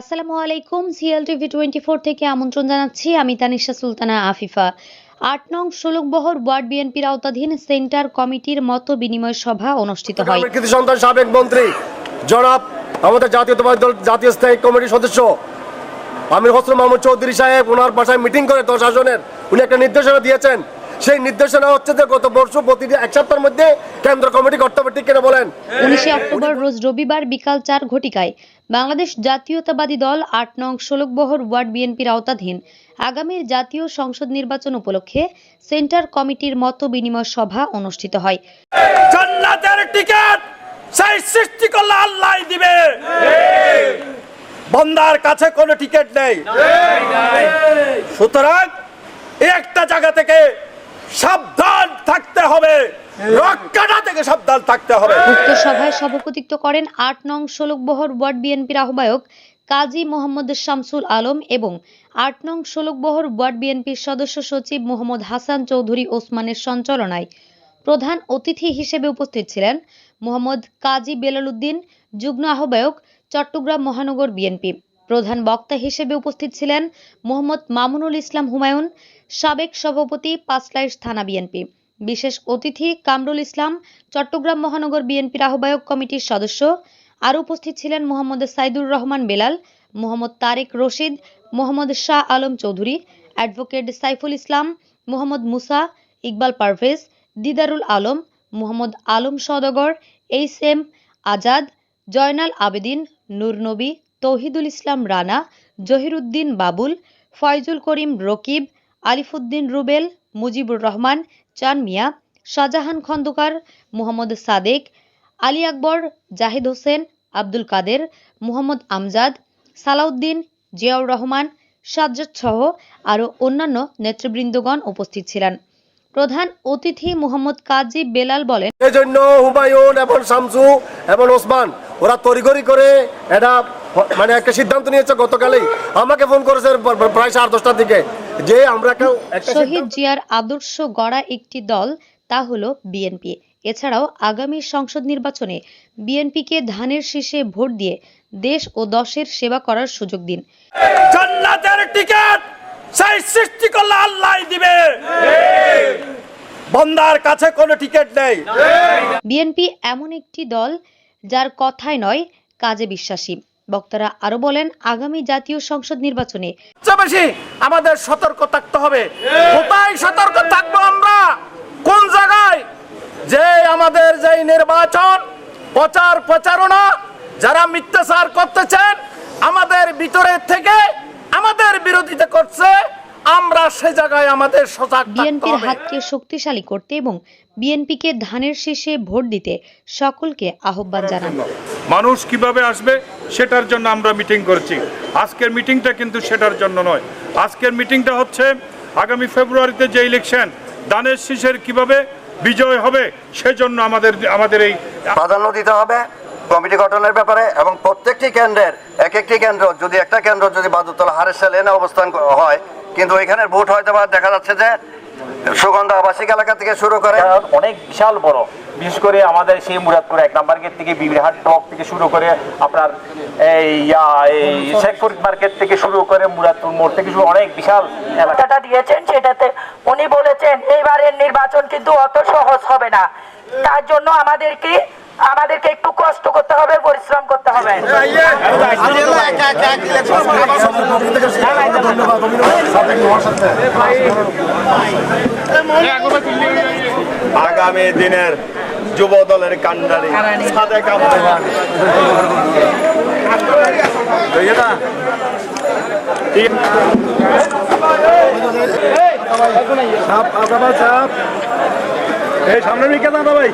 আসসালামু আলাইকুম CL TV twenty four থেকে আমন্ত্রণ জানাচ্ছি আমি তানিশা সুলতানা আফিফা। আট নং ষোলকবহর ওয়ার্ড বিএনপির আওতাধীন সেন্টার কমিটির মত বিনিময় সভা অনুষ্ঠিত হয়। সন্তান সাবেক মন্ত্রী, জনাব আমাদের জাতীয়তাবাদী দল, জাতীয় স্থায়ী কমিটির সদস্য, আমির হোসেন মাহমুদ চৌধুরী সাহেব, ওনার বাসায় মিটিং করে প্রশাসনের, উনি একটা নির্দেশনা দিয়েছেন সেই নির্দেশনা হচ্ছে যে গত বর্ষ প্রতিটি এক সপ্তাহের মধ্যে কেন্দ্র কমিটি করতে হবে ঠিক কিনা বলেন? উনিশে অক্টোবর রোজ রবিবার বিকাল চার ঘটিকায় বাংলাদেশ জাতীয়তাবাদী দল আট নং ষোলকবহর ওয়ার্ড বিএনপির আওতাধীন আগামীর জাতীয় সংসদ নির্বাচন উপলক্ষে সেন্টার কমিটির মত বিনিময় সভা অনুষ্ঠিত হয়। জান্নাতের টিকিট সেই সৃষ্টি করলে আল্লাহ দিবে। বন্দার কাছে কোনো টিকিট নেই। সুতরাং একটা জায়গা থেকে সাবধান থাকতে হবে। রক্ষাটা থেকে সাবধান থাকতে হবে। উক্ত সভায় সভাপতিত্ব করেন আট নং ষোলকবহর ওয়ার্ড বিএনপির আহ্বায়ক কাজী মোহাম্মদ শামসুল আলম এবং আট নং ষোলকবহর ওয়ার্ড বিএনপির সদস্য সচিব মোহাম্মদ হাসান চৌধুরী ওসমানের সঞ্চালনায় প্রধান অতিথি হিসেবে উপস্থিত ছিলেন মোহাম্মদ কাজী বেলাল উদ্দিন, যুগ্ম আহ্বায়ক চট্টগ্রাম মহানগর বিএনপি। প্রধান বক্তা হিসেবে উপস্থিত ছিলেন মোহাম্মদ মামুনুল ইসলাম হুমায়ুন, সাবেক সভাপতি পাঁচলাইশ থানা বিএনপি। বিশেষ অতিথি কামরুল ইসলাম, চট্টগ্রাম মহানগর বিএনপির আহ্বায়ক কমিটির সদস্য। আরও উপস্থিত ছিলেন Mohammad Saidur Rahman Belal, Mohammad Tarek Rashid, Mohammad Shah Alam Chowdhury, advocate Saiful Islam, Mohammad Musa Iqbal Parvez, Didarul Alam, Mohammad Alam Sadgar H M Azad, Joynal Abedin, Nur Nabi Touhidul Islam Rana, Zahiruddin Babul, Faizul করিম রকিব, আলিফুদ্দিন রুবেল, মুজিবুর রহমান, চান মিয়া, শাহজাহান খন্দকার, মোহাম্মদ সাদেক, আলী আকবর, জাহিদ হোসেন, আব্দুল কাদের, মোহাম্মদ আমজাদ, সালাউদ্দিন, জিয়াউর রহমান, সাজ্জাদ সহ আরও অন্যান্য নেতৃবৃন্দগণ উপস্থিত ছিলেন। প্রধান অতিথি মোহাম্মদ কাজী বেলাল বলেন এই জন্য হুমায়ুন এবং শামসু এবং ওসমান, ওরা তড়িঘড়ি করে এটা মানে একটা সিদ্ধান্ত নিয়েছে গতকালই। আমাকে ফোন করেছে প্রায় সাড়ে দশটার দিকে যে আমরা শহীদ জিয়ার আদর্শ গড়া একটি দল তা হলো বিএনপি। এছাড়াও আগামী সংসদ নির্বাচনে বিএনপিকে ধানের শীষে ভোট দিয়ে দেশ ও দশের সেবা করার সুযোগ দিন। জান্নাতের টিকিট সেই সৃষ্টি করলে আল্লাহ দিবে। বন্দার কাছে কোনো টিকিট নেই। বিএনপি এমন একটি দল যার কথায় নয় কাজে বিশ্বাসী। বক্তারা আরও বলেন আগামী জাতীয় সংসদ নির্বাচনে আমাদের সতর্ক থাকতে হবে। কোথায় সতর্ক থাকব আমরা? কোন জায়গায়? যে আমাদের যেই নির্বাচন প্রচার প্রচারণা যারা মিথ্যাচার করতেছেন আমাদের ভিতরে থেকে আমাদের বিরোধিতা করছে আমরা সে জায়গায় আমাদের সজাগ বিএনপির হাতকে শক্তিশালী করতে এবং বিএনপিকে ধানের শীষে ভোট দিতে সকলকে আহ্বান জানান। মানুষ কীভাবে আসবে সেটার জন্য আমরা মিটিং করছি। আজকের মিটিংটা কিন্তু সেটার জন্য নয়। আজকের মিটিংটা হচ্ছে আগামী ফেব্রুয়ারিতে যে ইলেকশন, দানের শীষের কীভাবে বিজয় হবে সেজন্য আমাদের আমাদের এই প্রাধান্য দিতে হবে কমিটি গঠনের ব্যাপারে এবং প্রত্যেকটি কেন্দ্রের, এক একটি কেন্দ্র, যদি একটা কেন্দ্র যদি বাদুতলা হারের লেনে অবস্থান হয় কিন্তু ওইখানের ভোট হয়তো বা দেখা যাচ্ছে যে সুগন্ধা আবাসিক এলাকা থেকে শুরু করে অনেক বিশাল বড়। বিশেষ করে আমাদের সেই মুরাদপুর এক নাম্বার গেট থেকে বিবিরহাট ব্লক থেকে শুরু করে আপনার এই ইয়া, এই শেখপুর মার্কেট থেকে শুরু করে মুরাদপুর মোড় থেকে শুরু অনেক বিশাল এলাকা। বার্তাটা দিয়েছেন সেটাতে উনি বলেছেন এইবারের নির্বাচন কিন্তু অত সহজ হবে না। তার জন্য আমাদেরকে আমাদেরকে একটু কষ্ট করতে হবে পরিশ্রম করতে হবে। আগামী দিনের যুব দলের কান্ডারি সাদেক আহমেদ। এই সামনে দাঁড়া ভাই?